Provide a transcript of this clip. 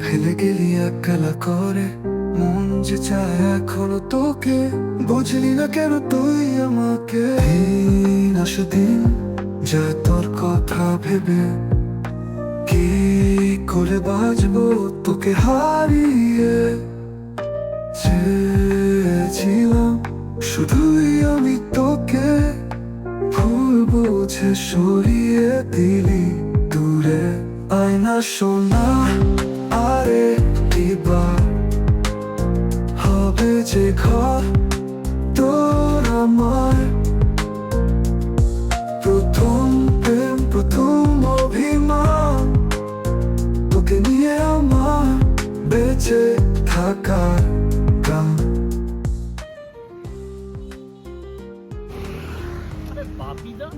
ফেলে গেলি একলা করে। মন যে চায় এখনও তোকে, বুঝলি না কেন তুই আমাকে? আসে যায় তোর কথা ভেবে। কি করে বাজবো তোকে হারিয়ে? চেয়েছিলাম শুধুই আমি তোকে। ভুল বুঝে সরিয়ে দিলি দূরে। আয়না সোনা আরে এবার হবে যে ঘর তোর আমার। প্রথম প্রেম, প্রথম অভিমান, তোকে নিয়ে আমার বেঁচে থাকার গান। বাপিদা?